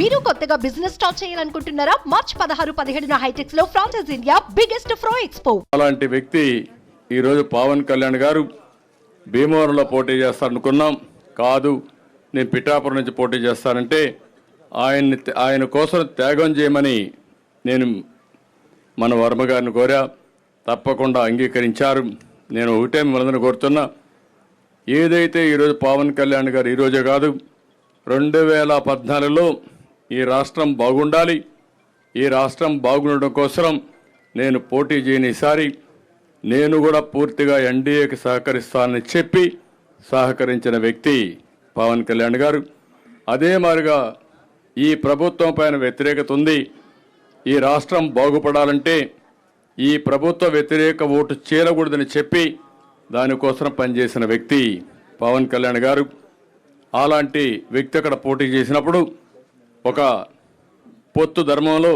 మీరు కొత్తగా business start చేయాలనుకుంటున్నారా? మార్చ్ పదహారు పదిహేడున హైటెక్స్లో ఫ్రాన్సెస్ ఇండియా బిగ్గెస్ట్ ఫ్రో ఎక్స్పో అలాంటి వ్యక్తి ఈరోజు పవన్ కళ్యాణ్ గారు భీమవరంలో పోటీ చేస్తారనుకున్నాం. కాదు నేను పిఠాపురం నుంచి పోటీ చేస్తానంటే ఆయన్ని ఆయన కోసం త్యాగం చేయమని నేను మన వర్మ గారిని కోరా. తప్పకుండా అంగీకరించారు. నేను ఒకటే మిమ్మల్ని కోరుతున్నా. ఏదైతే ఈరోజు పవన్ కళ్యాణ్ గారు ఈరోజే కాదు రెండు వేల పద్నాలుగులో ఈ రాష్ట్రం బాగుండాలి. ఈ రాష్ట్రం బాగుండడం కోసం నేను పోటీ చేయని ఈసారి నేను కూడా పూర్తిగా ఎన్డీఏకి సహకరిస్తానని చెప్పి సహకరించిన వ్యక్తి పవన్ కళ్యాణ్ గారు. అదే మాదిరిగా ఈ ప్రభుత్వం పైన వ్యతిరేకత ఉంది. ఈ రాష్ట్రం బాగుపడాలంటే ఈ ప్రభుత్వ వ్యతిరేక ఓటు చేరకూడదని చెప్పి దానికోసం పనిచేసిన వ్యక్తి పవన్ కళ్యాణ్ గారు. అలాంటి వ్యక్తి అక్కడ పోటీ చేసినప్పుడు ఒక పొత్తు ధర్మంలో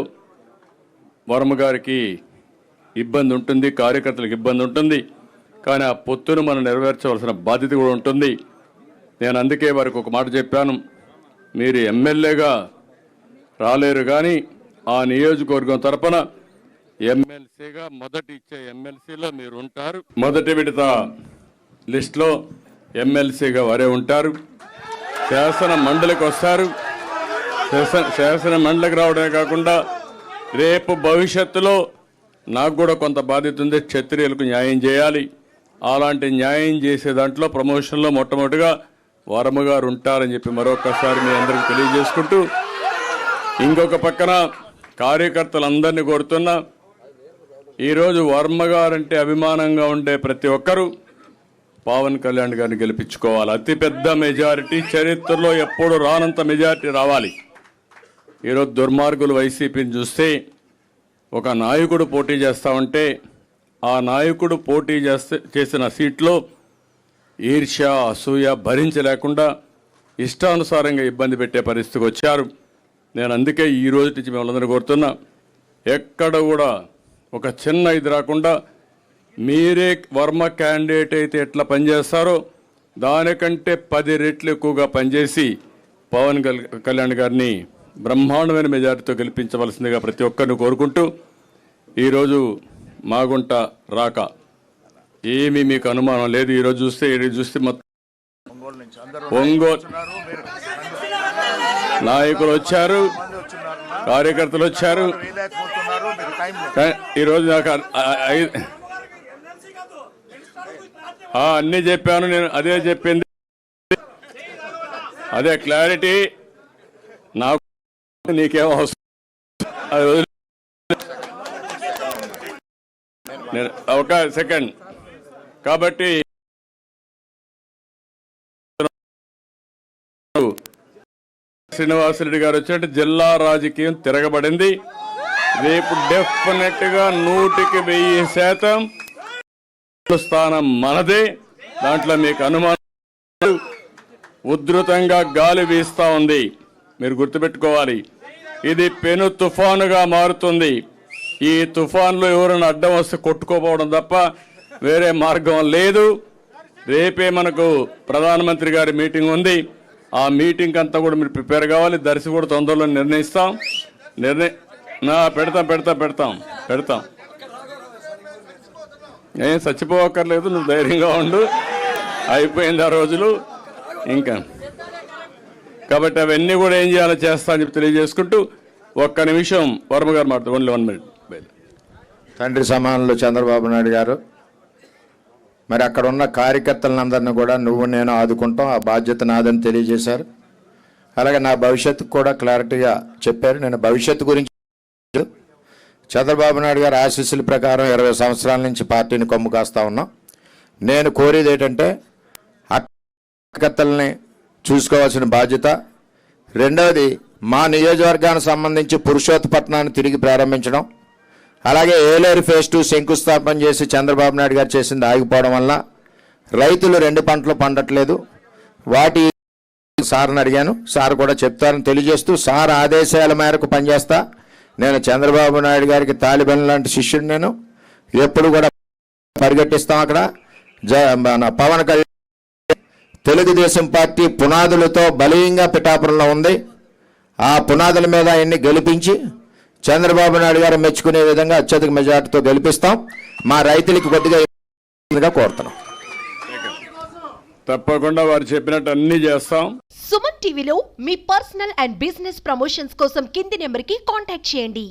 వర్మ గారికి ఇబ్బంది ఉంటుంది కార్యకర్తలకు ఇబ్బంది ఉంటుంది. కానీ ఆ పొత్తును మనం నెరవేర్చవలసిన బాధ్యత కూడా ఉంటుంది. నేను అందుకే వారికి ఒక మాట చెప్పాను. మీరు ఎమ్మెల్యేగా రాలేరు కానీ ఆ నియోజకవర్గం తరపున ఎమ్మెల్సీగా మొదటి ఇచ్చే ఎమ్మెల్సీలో మీరు ఉంటారు. మొదటి విడత లిస్టులో ఎమ్మెల్సీగా వారే ఉంటారు. శాసన మండలికి వస్తారు. శాసన శాసన మండలికి రావడమే కాకుండా రేపు భవిష్యత్తులో నాకు కూడా కొంత బాధ్యత ఉంది. క్షత్రియులకు న్యాయం చేయాలి. అలాంటి న్యాయం చేసే దాంట్లో ప్రమోషన్లో మొట్టమొదటిగా వర్మ గారు ఉంటారని చెప్పి మరొకసారి మీ అందరికి తెలియజేసుకుంటూ ఇంకొక పక్కన కార్యకర్తలందరినీ కోరుతున్నా ఈరోజు వర్మ గారంటే అభిమానంగా ఉండే ప్రతి ఒక్కరూ పవన్ కళ్యాణ్ గారిని గెలిపించుకోవాలి. అతిపెద్ద మెజారిటీ చరిత్రలో ఎప్పుడు రానంత మెజారిటీ రావాలి. ఈరోజు దుర్మార్గులు వైసీపీని చూస్తే ఒక నాయకుడు పోటీ చేస్తా ఉంటే ఆ నాయకుడు పోటీ చేస్తే చేసిన సీట్లో ఈర్ష్య అసూయ భరించలేకుండా ఇష్టానుసారంగా ఇబ్బంది పెట్టే పరిస్థితికి వచ్చారు. నేను అందుకే ఈ రోజు నుంచి మిమ్మల్ని కోరుతున్నా ఎక్కడ కూడా ఒక చిన్న ఇది రాకుండా మీరే వర్మ క్యాండిడేట్ అయితే ఎట్లా పనిచేస్తారో దానికంటే పది రెట్లు ఎక్కువగా పనిచేసి పవన్ కళ్యాణ్ గారిని బ్రహ్మాండమైన మెజారిటీతో గెలిపించవలసిందిగా ప్రతి ఒక్కరిని కోరుకుంటూ ఈరోజు మాగుంట రాక ఏమీ మీకు అనుమానం లేదు. ఈరోజు చూస్తే ఈరోజు చూస్తే మొత్తం ఒంగోలు నాయకులు వచ్చారు కార్యకర్తలు వచ్చారు. ఈరోజు నాకు అన్నీ చెప్పాను నేను అదే చెప్పింది. అదే క్లారిటీ. నీకేం అవసరం అది నేను ఒక సెకండ్ కాబట్టి శ్రీనివాసరెడ్డి గారు వచ్చినట్టు జిల్లా రాజకీయం తిరగబడింది. రేపు డెఫినెట్గా నూటికి వెయ్యి శాతం స్థానం మనదే. దాంట్లో మీకు అనుమానం ఉధృతంగా గాలి వీస్తా ఉంది. మీరు గుర్తుపెట్టుకోవాలి. ఇది పెను తుఫానుగా మారుతుంది. ఈ తుఫాన్లో ఎవరైనా అడ్డం వస్తే కొట్టుకోపోవడం తప్ప వేరే మార్గం లేదు. రేపే మనకు ప్రధానమంత్రి గారి మీటింగ్ ఉంది. ఆ మీటింగ్ అంతా కూడా మీరు ప్రిపేర్ కావాలి. దర్శి కూడా తొందరలో నిర్ణయిస్తాం. నిర్ణయ నా పెడతాం పెడతాం పెడతాం పెడతాం. ఏం చచ్చిపోవక్కర్లేదు నువ్వు ధైర్యంగా ఉండు. అయిపోయింది ఆ రోజులు. ఇంకా కాబట్టి అవన్నీ కూడా ఏం చేయాలో చేస్తా అని చెప్పి తెలియజేసుకుంటూ ఒక్క నిమిషం వర్మ గారు మాట్లాడు ఓన్లీ వన్ మినిట్ తండ్రి సమానంలో చంద్రబాబు నాయుడు గారు మరి అక్కడ ఉన్న కార్యకర్తలందరినీ కూడా నువ్వు నేను ఆదుకుంటాం ఆ బాధ్యత నాదని తెలియజేశారు. అలాగే నా భవిష్యత్తు కూడా క్లారిటీగా చెప్పారు. నేను భవిష్యత్తు గురించి చంద్రబాబు నాయుడు గారి ఆశీస్సుల ప్రకారం ఇరవై సంవత్సరాల నుంచి పార్టీని కొమ్ము కాస్తా ఉన్నాం. నేను కోరేది ఏంటంటే కార్యకర్తల్ని చూసుకోవాల్సిన బాధ్యత. రెండవది మా నియోజకవర్గానికి సంబంధించి పురుషోత్తపట్నాన్ని తిరిగి ప్రారంభించడం. అలాగే ఏలేరు ఫేజ్ టూ శంకుస్థాపన చేసి చంద్రబాబు నాయుడు గారు చేసింది ఆగిపోవడం వల్ల రైతులు రెండు పంటలు పండట్లేదు. వాటి సార్ని అడిగాను. సార్ కూడా చెప్తారని తెలియజేస్తూ సార్ ఆదేశాల మేరకు పనిచేస్తా. నేను చంద్రబాబు నాయుడు గారికి తాలిబన్ లాంటి శిష్యుడు నేను. ఎప్పుడు కూడా పరిగెట్టిస్తాం అక్కడ. జ మన పవన్ కళ్యాణ్ తెలుగుదేశం పార్టీ పునాదులతో బలీయంగా పిఠాపురంలో ఉంది. ఆ పునాదుల మీద ఆయన్ని గెలిపించి చంద్రబాబు నాయుడు గారు మెచ్చుకునే విధంగా అత్యధిక మెజార్టీతో గెలిపిస్తాం. మా రైతులకి కొద్దిగా కోరుతున్నాం. తప్పకుండా వారు చెప్పినట్టు అన్నీ చేస్తాం. సుమన్ టీవీలో మీ పర్సనల్ అండ్ బిజినెస్ ప్రమోషన్స్ కోసం కింది నెంబర్కి కాంటాక్ట్ చేయండి.